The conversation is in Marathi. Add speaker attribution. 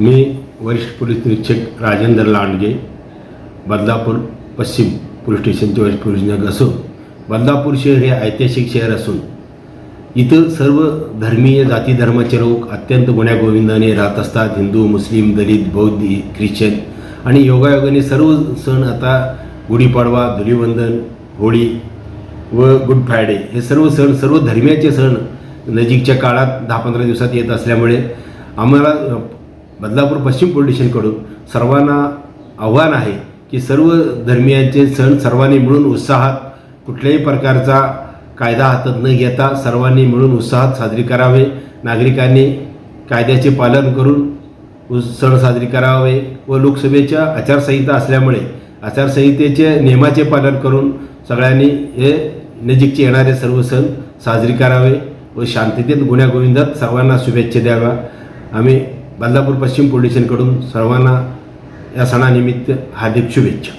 Speaker 1: मी वरिष्ठ पोलीस निरीक्षक राजेंद्र लांडगे बदलापूर पश्चिम पोलीस स्टेशनचे वरिष्ठ पोलीस निरीक्षक असून बदलापूर शहर हे ऐतिहासिक शहर असून इथं सर्व धर्मीय जाती धर्माचे लोक अत्यंत गुण्यागोविंदाने राहत असतात. हिंदू मुस्लिम दलित बौद्ध ख्रिश्चन आणि योगायोगाने सर्व सण आता गुढीपाडवा धुलीवंदन होळी व गुड फ्रायडे हे सर्व सण सर्व धर्मीयाचे सण नजीकच्या काळात दहा पंधरा दिवसात येत असल्यामुळे आम्हाला बदलापूर पश्चिम पोलीस सर्वांना आव्हान आहे की सर्व धर्मियांचे सण सर्वांनी मिळून उत्साहात कुठल्याही प्रकारचा कायदा हातात न घेता सर्वांनी मिळून उत्साहात साजरी करावे. नागरिकांनी कायद्याचे पालन करून सण साजरी करावे व लोकसभेच्या आचारसंहिता असल्यामुळे आचारसंहितेचे नियमाचे पालन करून सगळ्यांनी हे नजीकचे येणारे सर्व सण साजरी करावे व शांततेत गुण्यागोविंदात सर्वांना शुभेच्छा द्याव्या. आम्ही बदलापूर पश्चिम पोलीस सर्वांना या सणानिमित्त हार्दिक शुभेच्छा.